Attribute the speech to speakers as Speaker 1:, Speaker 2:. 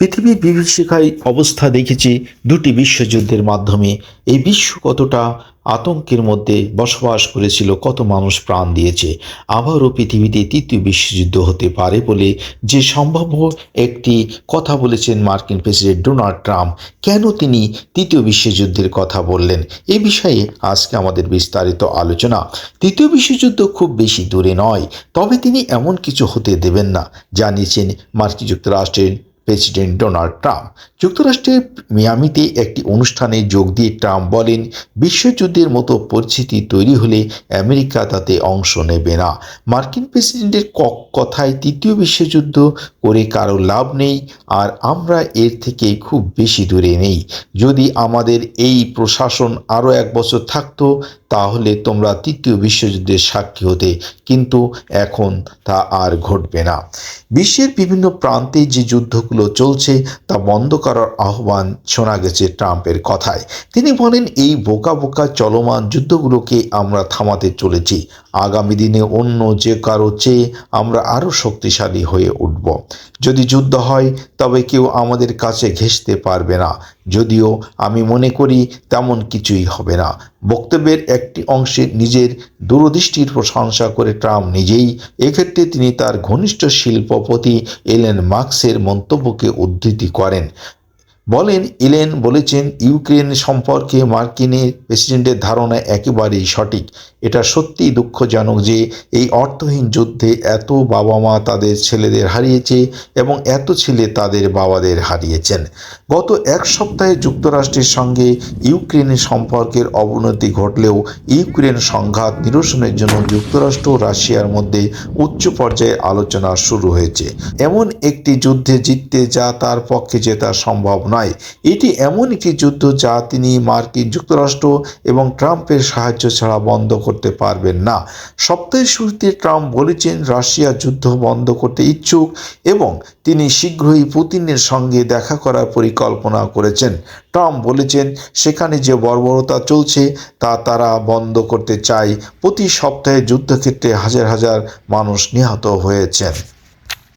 Speaker 1: পৃথিবীর বিভীষিকায় অবস্থা দেখেছি দুটি বিশ্বযুদ্ধের মাধ্যমে। এই বিশ্ব কতটা আতঙ্কের মধ্যে বসবাস করেছিল, কত মানুষ প্রাণ দিয়েছে, আবারও পৃথিবীতে তৃতীয় বিশ্বযুদ্ধ হতে পারে বলে যে সম্ভাব্য একটি কথা বলেছেন মার্কিন প্রেসিডেন্ট ডোনাল্ড ট্রাম্প। কেন তিনি তৃতীয় বিশ্বযুদ্ধের কথা বললেন? এ বিষয়ে আজকে আমাদের বিস্তারিত আলোচনা। তৃতীয় বিশ্বযুদ্ধ খুব বেশি দূরে নয়, তবে তিনি এমন কিছু হতে দেবেন না, জানিয়েছেন মার্কিন যুক্তরাষ্ট্রের প্রেসিডেন্ট ডোনাল্ড ট্রাম্প। যুক্তরাষ্ট্রের মিয়ামিতে একটি অনুষ্ঠানে যোগ দিয়ে ট্রাম্প বলেন, বিশ্বযুদ্ধের মতো পরিস্থিতি তৈরি হলে আমেরিকা তাতে অংশ নেবে না। মার্কিন প্রেসিডেন্টের কথায় তৃতীয় বিশ্বযুদ্ধ করে কারও লাভ নেই, আর আমরা এর থেকে খুব বেশি দূরে নেই। যদি আমাদের এই প্রশাসন আরও এক বছর থাকতো, তাহলে তোমরা তৃতীয় বিশ্বযুদ্ধের সাক্ষী হতে, কিন্তু এখন তা আর ঘটবে না। বিশ্বের বিভিন্ন প্রান্তে যে যুদ্ধগুলো চলছে তা বন্ধ করার আহ্বান শোনা গেছে ট্রাম্পের কথায়। তিনি বলেন, এই বোকা বোকা চলমান যুদ্ধগুলোকে আমরা থামাতে চলেছি। আগামী দিনে অন্য যে কারও চেয়ে আমরা আরও শক্তিশালী হয়ে উঠব। যদি যুদ্ধ হয়, তবে কেউ আমাদের কাছে ঘেঁষতে পারবে না। যদিও আমি মনে করি তেমন কিছুই হবে না। বক্তব্যের একটি অংশে নিজের দূরদৃষ্টির প্রশংসা করে ট্রাম্প নিজেই এক্ষেত্রে তিনি তার ঘনিষ্ঠ শিল্পপতি এলেন মার্কসের মন্তব্যকে উদ্ধৃতি করেন। বলেন, ইলেন বলেছেন, ইউক্রেন সম্পর্কে মার্কিনের প্রেসিডেন্টের ধারণা একেবারেই সঠিক। এটা সত্যিই দুঃখজনক যে এই অর্থহীন যুদ্ধে এত বাবা মা তাদের ছেলেদের হারিয়েছে এবং এত ছেলে তাদের বাবাদের হারিয়েছেন। গত এক সপ্তাহে যুক্তরাষ্ট্রের সঙ্গে ইউক্রেনের সম্পর্কের অবনতি ঘটলেও ইউক্রেন সংঘাত নিরসনের জন্য যুক্তরাষ্ট্র ও রাশিয়ার মধ্যে উচ্চ পর্যায়ে আলোচনা শুরু হয়েছে। এমন একটি যুদ্ধে জিততে যা তার পক্ষে জেতা সম্ভব নয়। এটি এমন একটি যুদ্ধ যা তিনি মার্কিন যুক্তরাষ্ট্র এবং ট্রাম্পের সাহায্য ছাড়া বন্ধ করতে পারবেন না। সপ্তাহের শুরুতে ট্রাম্প বলেছেন, রাশিয়া যুদ্ধ বন্ধ করতে ইচ্ছুক এবং তিনি শীঘ্রই পুতিনের সঙ্গে দেখা করার পরিকল্পনা করেছেন। ট্রাম্প বলেছেন, সেখানে যে বর্বরতা চলছে তা তারা বন্ধ করতে চায়। প্রতি সপ্তাহে যুদ্ধক্ষেত্রে হাজার হাজার মানুষ নিহত হয়েছেন।